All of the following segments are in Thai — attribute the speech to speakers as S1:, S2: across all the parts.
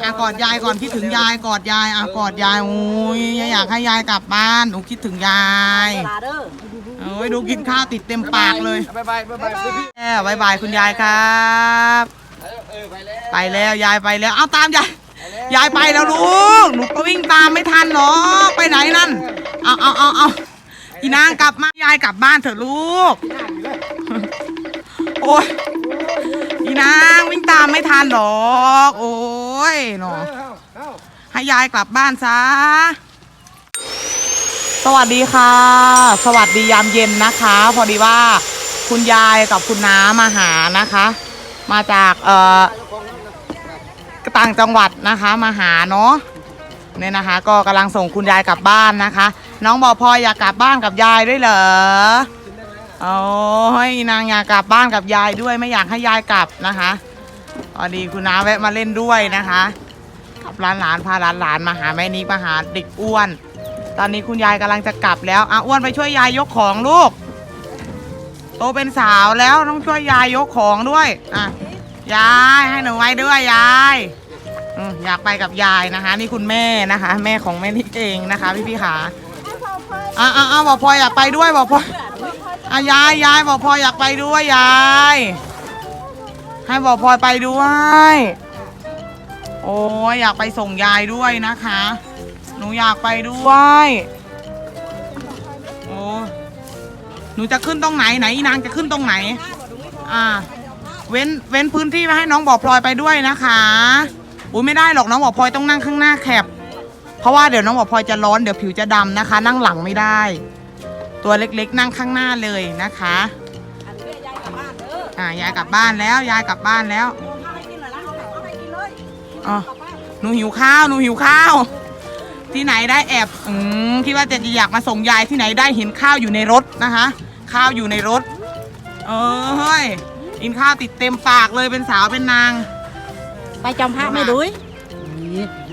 S1: อะกอดยายก่อนคิดถึงยายกอดยายอะกอดยายโอ้ยอยากให้ยายกลับบ้านหนูคิดถึงยาย
S2: เวลาเด้อ
S1: โอ้ยดูกินข้าวติดเต็มปากเลย
S3: บายบายบายบายพี่
S1: แม่บายบายคุณยายครับ
S3: เออไปแล้ว
S1: ไปแล้วยายไปแล้วเอาตามยายยายไปแล้วลูกหนูก็วิ่งตามไม่ทันหรอกไปไหนนั่นเอาเอาเอาเอาอีนางกลับมายายกลับบ้านเถอะลูก โอ้ยอีนางวิ่งตามไม่ทันหรอก โอ้ ยหนอ
S3: เอ้าเอ้า
S1: ให้ยายกลับบ้านซะ สวัสดีค่ะ สวัสดียามเย็นนะคะ พอดีว่าคุณยายกับคุณน้ามาหานะคะ มาจากเอ่อต่างจังหวัดนะคะมาหาเนาะเนี่ยนะคะ ก็กำลังส่งคุณยายกลับบ้านนะคะ น้องบอกพลอยอยากกลับบ้านกับยายด้วยเหรอโอ้ยนางอยากกลับบ้านกับยายด้วยไม่อยากให้ยายกลับนะคะพ อดีคุณน้าแวะมาเล่นด้วยนะคะกับหลานหลานพาหลานหลานมาหาแม่นิกมาหาเด็กอ้วน ตอนนี้คุณยายกำลังจะกลับแล้วอะอ้วนไปช่วยยายยกของลูก โตเป็นสาวแล้วต้องช่วยยายยกของด้วยอะยายให้หนูไว้ด้วยยายอยากไปกับยายนะคะ นี่คุณแม่นะคะ แม่ของแม่นิกเองนะคะ พี่พี่ๆขาอะอะอะบอกพลอยอยากไปด้วยบอกพลอยอะยายยายบอกพลอยอยากไปด้วยยาย ให้บอกพลอยไปด้วย โอ้ยอยากไปส่งยายด้วยนะคะ หนูอยากไปด้วย โอ้หนูจะขึ้นตรงไหนไหนนางจะขึ้นตรงไหน อ่า เว้นเว้นพื้นที่ไว้ให้น้องบอกพลอยไปด้วยนะคะอุ้ยไม่ได้หรอกน้องบอกพลอยต้องนั่งข้างหน้าแคบเพราะว่าเดี๋ยวน้องบอกพลอยจะร้อนเดี๋ยวผิวจะดำนะคะ นั่งหลังไม่ได้ ตัวเล็กๆ นั่งข้างหน้าเลยนะคะ
S2: ออ่า
S1: ยายกลับบ้านแล้วยายกลับบ้านแล้ว
S2: โยมข้าวให้กินหน่อยนะเอาข้าวให้กินเลย
S1: อ๋อ
S2: กลับบ้าน
S1: หนูหิวข้าวหนูหิวข้าว ที่ไหนได้แอบอืมคิดว่าจะอยากมาส่งยายที่ไหนได้เห็นข้าวอยู่ในรถนะคะ ข้าวอยู่ในรถ เออเฮ้ยกินข้าวติดเต็มปากเลยเป็นสาวเป็นนาง
S2: ไปจำพระไม่ดุย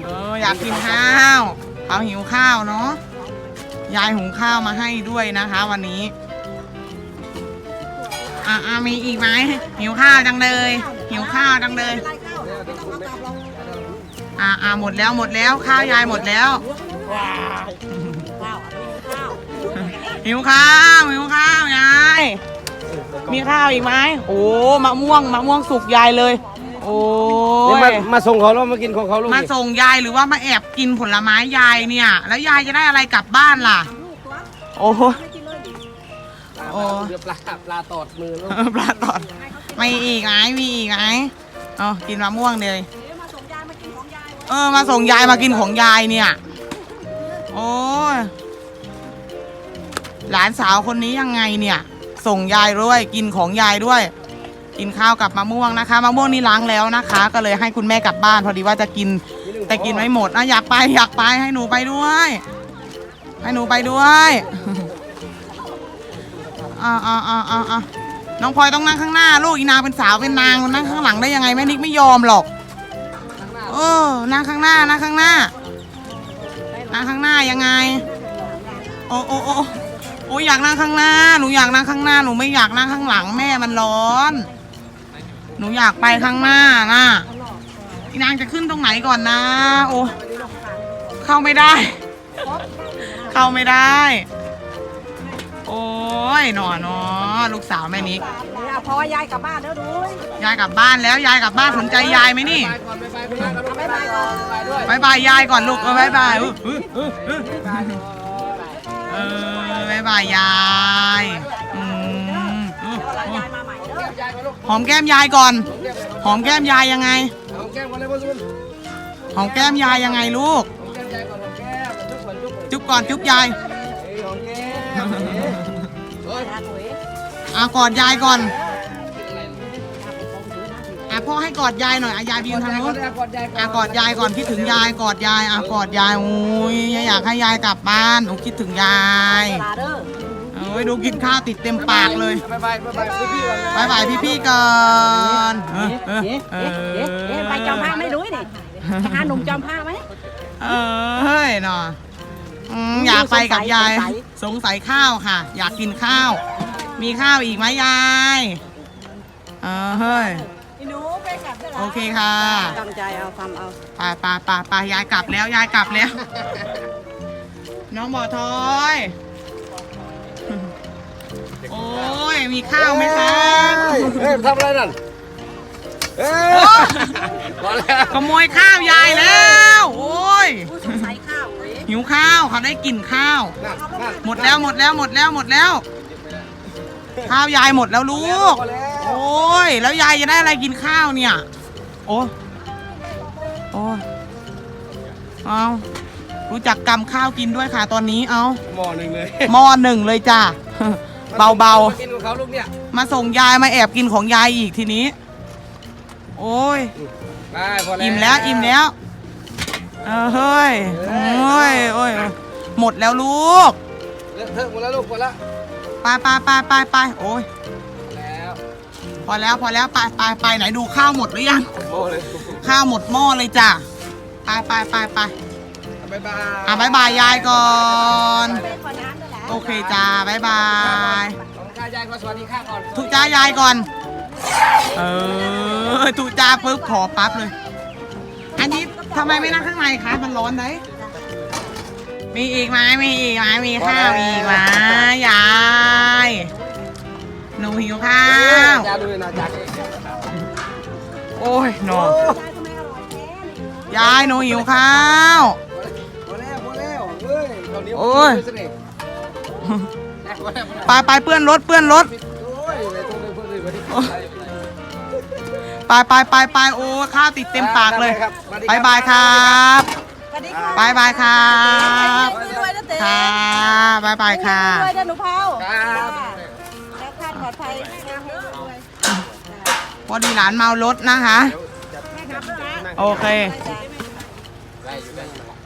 S1: เอออยากกินข้าวเขาหิวข้าวเนาะยายหุงข้าวมาให้ด้วยนะคะ วันนี้ อะอะมีอีกไหมหิวข้าวจังเลย หิวข้าวจังเลย
S2: ไม่เป็นไรข้าวไม่ต้องเอากลับหรอก
S1: อะอะหมดแล้วหมดแล้วข้าวยายหมดแล้ว
S2: ว้าวข้าวอันนี้ข้าว
S1: หิวข้าวหิวข้าวยาย มีข้าวอีกไหมโอ้มะม่วงมะม่วงสุกยายเลย โอ้
S3: นี่มายมาส่งเขาแล้วมากินของเขาลูก
S1: มา
S3: นี่
S1: ส่งยายหรือว่ามาแอบกินผลไม้ยายเนี่ย แล้วยายจะได้อะไรกลับบ้านล่ะ
S2: ลูกตัว
S1: โอ้โห
S2: ให้กินเลยดิ
S1: โอ้
S3: เดี๋ยวปลาปลาตอดมือลูก
S1: ปลาตอดไม่อีกไหมมีอีกไหมอ๋อกินมะม่วงเลย
S2: เดี๋ยวมาส่งยายมากินของยาย
S1: เออมาส่งยายมากินของยายเนี่ย โอ้ยหลานสาวคนนี้ยังไงเนี่ย ส่งยายด้วยกินของยายด้วย กินข้าวกับมะม่วงนะคะมะม่วงนี่ล้างแล้วนะคะ ก็เลยให้คุณแม่กลับบ้านพอดีว่าจะกิน แต่กินไม่หมดนะอยากไปอยากไปให้หนูไปด้วย ให้หนูไปด้วย อ่าอ่าอ่าอ่าอ่าน้องพลอยต้องนั่งข้างหน้า ลูกอีนางเป็นสาวเป็นนางนั่งข้างหลังได้ยังไงแม่นิกไม่ยอมหรอก เออนั่งข้างหน้านั่งข้างหน้านั่งข้างหน้ายังไง โอ้โอ้โอ้โอ้อยากนั่งข้างหน้า หนูอยากนั่งข้างหน้า หนูไม่อยากนั่งข้างหลังแม่มันร้อน หนูอยากไปข้างหน้านะอีนางจะขึ้นตรงไหนก่อนนะ โอ้เข้าไม่ได้ เข้าไม่ได้ ยหนอเนาะลูกสาวแม่นิก
S2: เนี่ยพอยายกลับบ้านเด้อดุย
S1: ยายกลับบ้านแล้วยายกลับบ้านสนใจยายไหมนี่
S3: ไปก่อนไปไปคุณยายกับลูก
S2: บ๊ายบายก่อน
S3: ไปด้วย
S1: บายบายยายก่อนลูกเออบายบายอุ๊ยอุ๊ยอุ๊ยอุ๊ยเออบายบายยายอืมอุ๊ย
S2: เวลา
S1: อุ๊ย
S2: ยายมาใหม่เด้อยา
S3: ยกับลูก
S1: หอมแก้มยายก่อน หอมแก้มยายยังไง
S3: เอาแก้มก่อนเลยพ่อซุน
S1: หอมแก้มยายยังไงลูก
S3: เอาแก้มยายก่อนเอาแก้มจุ๊บก่อนจุ๊บก่อน
S1: จุ๊บก่อนจุ๊บยาย
S3: อะ
S1: กอดยายก่อนอะพ่อให้กอดยายหน่อยอะยายไปยืนทางนู้น
S3: อากอน
S1: อะกอดยายก่อนคิดถึงยายกอดยายอะกอดยายโอ้ยอยากให้ยายกลับบ้านหนูคิดถึงยายโอ้ยดูกินข้าวติดเต็มปากเลย
S3: บายบายบายบายพี่ก่อน
S1: บายบายพี่ๆก่อนเอ๊ะเอ๊ะ
S2: เอ๊ะเอ๊ะไปจอมผ้าไม่ดุยนี่ไปหาหนุ่มจอมผ้าไหม
S1: เฮ้ยหนออืมอยากไปกับยา
S2: ย
S1: สงสัยข้าวค่ะ อยากกินข้าว มีข้าวอีกไหมยายเออเฮ้ย
S2: อีหนูไป
S1: โอเคค่ะ
S2: ตั้งใจเอาทำเอา
S1: ไปไปไปไปยายกลับแล้วยายกลับแล้ว น้องบ่อทอย โอ้ยมีข้าวไหมคะ
S3: เฮ้ยทำอะไรนั่นเฮ้ยมาแล้ว
S1: ขโมยข้าวยายแล้ว โอ้ย
S2: ผู้สงสัยข้าวเว้ย
S1: หิวข้าวเขาได้กินข้าว
S3: นั่นนั่น
S1: หมดแล้วหมดแล้วหมดแล้วหมดแล้ว ข้าวยายหมดแล้วลูก
S3: พอแล้ว
S1: โอ้ย แล้วยายจะได้อะไรกินข้าวเนี่ย โอ้โอ้ยเอารู้จักกำข้าวกินด้วยค่ะตอนนี้ เอา
S3: หม้อหนึ่งเลย
S1: หม้อหนึ่งเลยจ้ะเบา
S3: มากินของเขาลูกเนี่ย
S1: ๆมาส่งยายมาแอบกินของยายอีกทีนี้ โอ้ย
S3: ได้พอแล้ว
S1: อิ่มแล้วอิ่มแล้วเออเฮ้ยโอ้ยโอ้ยหมดแล้วลูก
S3: เลอะเทอะหมดแล้วลูกหมดแล้ว
S1: ไปไปไปไปไปโอ้ย
S3: แล้ว
S1: พอแล้วพอแล้วไปไปไปไหนดูข้าวหมดหรือยัง
S3: หม้อเลย
S1: ข้าวหมดหม้อเลยจ้ะ ไปไปไปไป
S3: บ๊ายบาย
S1: อะบายบายยายก่อน
S2: เป็นคนนั้นนั่นแหละ
S1: โอเคจ้าบายบาย
S3: ของข้ายายก็สวัสดีค่ะก่อน
S1: ทุกจ้ายายก่อน เออทุกจ้าปุ๊บขอปั๊บเลย อันนี้ทำไมไม่นั่งข้างในคะ มันร้อนไหม มีอีกไหมมีอีกไหมมีข้าวอีกไหมยาย หนูหิวข้าว
S3: ยาดูนะจาก
S1: โอ้ยหนอย
S2: ยายทำไมอร่อยแท้นี่
S1: ยายหนูหิวข้าว
S3: พอแล้วพอแล้วเฮ้ยตอนนี้
S1: โอ้ย
S3: พอแล้วพอแล้ว
S1: ไปไปเปื้อนรถเปื้อนรถ
S3: โอ้ยเลยตรงนี้เพื่อนเลยวันนี้
S1: ไปไปไปไปโอ้ข้าวติดเต็มปากเลย
S3: ครับ
S1: บายบายครับ
S2: สวัสดีค่ะ
S1: บายบายค่ะค่ะบายบายค่ะ
S2: ด้วยนะนูเผาแล้วท่านปลอดภัย
S1: พอดีหลานเมารถนะคะ โอเค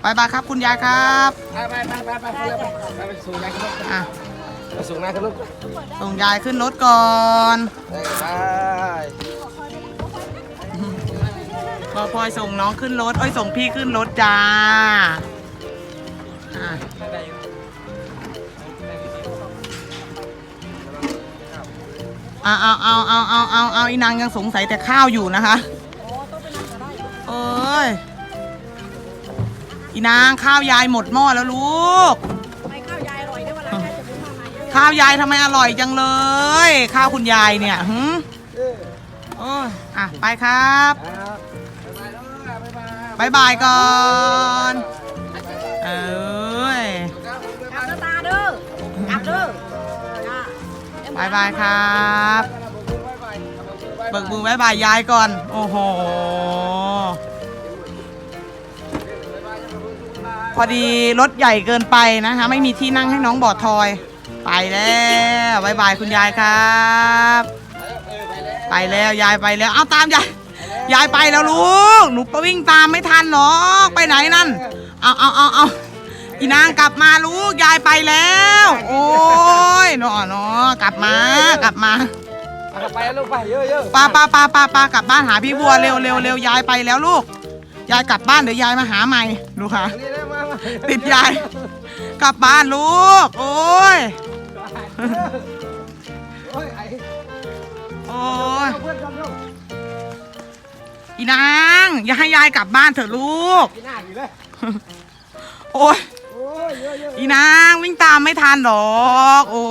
S1: บายบายครับคุณยายครับ
S3: ไปไปไปไปไปสูงยายขึ้นรถ
S1: อะ
S3: สูงยายขึ้นรถ
S1: สูงยายขึ้นรถก่อน
S3: ไป
S1: พอพลอยส่งน้องขึ้นรถ เอ้ยส่งพี่ขึ้นรถจ้าอะเอาเอาเอาเอาเอาเอาเอาอีนางยังสงสัยแต่ข้าวอยู่นะคะเอ้ยอีนางข้าวยายหมดหม้อแล้วลูก
S2: ทำไมข้าวยายอร่อยด้วยวันหลังยายจะพูดมาใหม่เยอะ
S1: ข้าวยายทำไมอร่อยจังเลย ข้าวคุณยายเนี่ยหืมโอ้ยอะ ไปครับ
S3: ครั บบ๊ายบาย
S1: บายบายก่อนเอ้ย
S2: ๆกลับตาเด้อกลับเด้อจ้า
S1: บายบายครับเบิกมือบายบายยายก่อน โอ้โห พอดีรถใหญ่เกินไปนะคะ ไม่มีที่นั่งให้น้องบอดทอย ไปแล้วบายบายคุณยายครับ ไปแล้วยายไปแล้ว เอาตามยาย ยายไปแล้วลูก หนูไปวิ่งตามไม่ทันหรอกไปไหนนั่น เอาเอาเอาเอาอีนางกลับมาลูก ยายไปแล้ว โอ้ยหนอหนอกลับมากลับมา
S3: เอาไปลูกไปเยอะเยอะ
S1: ป้าป้าป้าป้าป้ากลับบ้านหาพี่บัวเร็วเร็วเร็วยายไปแล้วลูก ยายกลับบ้านเดี๋ยวยายมาหาใหม่ดูค่ะ
S3: นี่นะมามา
S1: ติดยาย กลับบ้านลูก โอ้ย
S3: โอ้ยไอ้
S1: โอ้ย
S3: เอาเพื่อนกันลูก
S1: อีนาง อย่าให้ยายกลับบ้านเถอะลูก
S3: กินหน้าอยู่เลย
S1: โอ้ย
S3: โอ้ยเยอะเยอะ
S1: อีนางวิ่งตามไม่ทันหรอก โอ้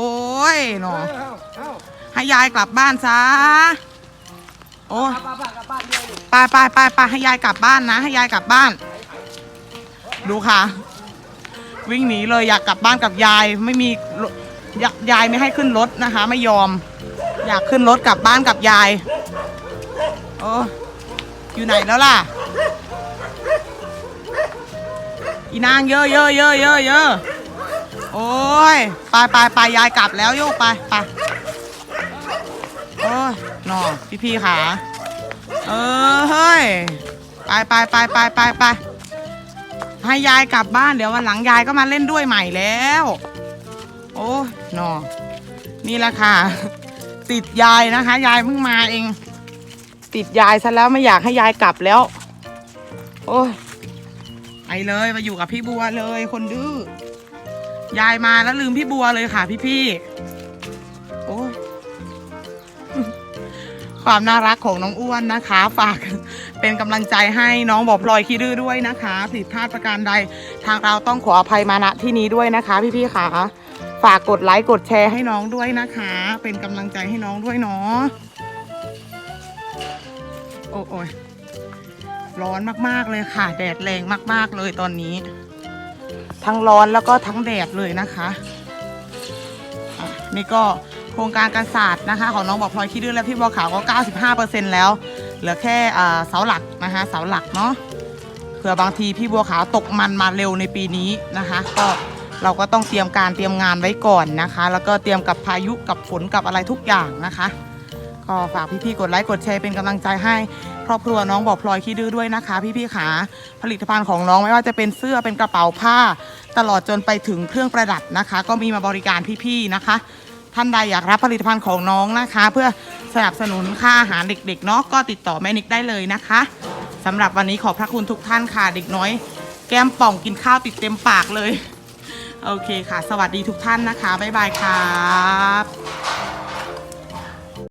S1: ยหนอ
S3: เอาเอา
S1: ให้ยายกลับบ้านซะ โอ้ย
S3: ป้าป้ากลับบ้านเยอะอยู่
S1: ไปไปไปไปให้ยายกลับบ้านนะ ให้ยายกลับบ้าน ดูค่ะ วิ่งหนีเลยอยากกลับบ้านกับยายไม่มีรถยยายไม่ให้ขึ้นรถนะคะ ไม่ยอม อยากขึ้นรถกลับบ้านกับยาย โอ้ อยู่ไหนแล้วล่ะ อีนางเยอะเยอะเยอะเยอะเยอะโอ้ยไปไปไปยายกลับแล้วโยกไปไปโอ้ยหนอพี่พี่ขาเออเฮ้ยไปไปไปไปไปไปให้ยายกลับบ้านเดี๋ยววันหลังยายก็มาเล่นด้วยใหม่แล้ว โอ้ยหนอนี่แหละค่ะ ติดยายนะคะ ยายเพิ่งมาเอง ติดยายซะแล้วไม่อยากให้ยายกลับแล้ว โอ้ยไปเลยมาอยู่กับพี่บัวเลย คนดื้อยายมาแล้วลืมพี่บัวเลยค่ะพี่พี่โอ้ยความน่ารักของน้องอ้วนนะคะ ฝากเป็นกำลังใจให้น้องบอกพลอยขี้ดื้อด้วยนะคะผิดพลาดประการใดทางเราต้องขออภัยมาณที่นี้ด้วยนะคะ พี่ๆค่ะฝากกดไลค์กดแชร์ให้น้องด้วยนะคะ เป็นกำลังใจให้น้องด้วยเนาะ โอ้โอยร้อนมากๆเลยค่ะ แดดแรงมาก ๆเลยตอนนี้ ทั้งร้อนแล้วก็ทั้งแดดเลยนะคะะนี่ก็โครงการการศาสตร์นะคะ ของน้องบอกพลอยขี้ดื้อและพี่บัวขาวก็ 95%แล้ว เหลือแค่เสาหลักนะคะเสาหลักเนาะเผื่อบางทีพี่บัวขาวตกมันมาเร็วในปีนี้นะคะ ก็เราก็ต้องเตรียมการเตรียมงานไว้ก่อนนะคะ แล้วก็เตรียมกับพายุกับฝนกับอะไรทุกอย่างนะคะ ก็ฝากพี่ๆกดไลค์กดแชร์เป็นกำลังใจให้ครอบครัวน้องบอกพลอยขี้ดื้อด้วยนะคะ พี่ๆขาผลิตภัณฑ์ของน้องไม่ว่าจะเป็นเสื้อเป็นกระเป๋าผ้า ตลอดจนไปถึงเครื่องประดับนะคะ ก็มีมาบริการพี่ๆนะคะ ท่านใดอยากรับผลิตภัณฑ์ของน้องนะคะ เพื่อสนับสนุนค่าอาหารเด็กๆเนาะก็ติดต่อแม่นิกได้เลยนะคะสำหรับวันนี้ขอบพระคุณทุกท่านค่ะเด็กน้อย แก้มป่องกินข้าวติดเต็มปากเลย โอเคค่ะ สวัสดีทุกท่านนะคะ บ๊ายบายครับ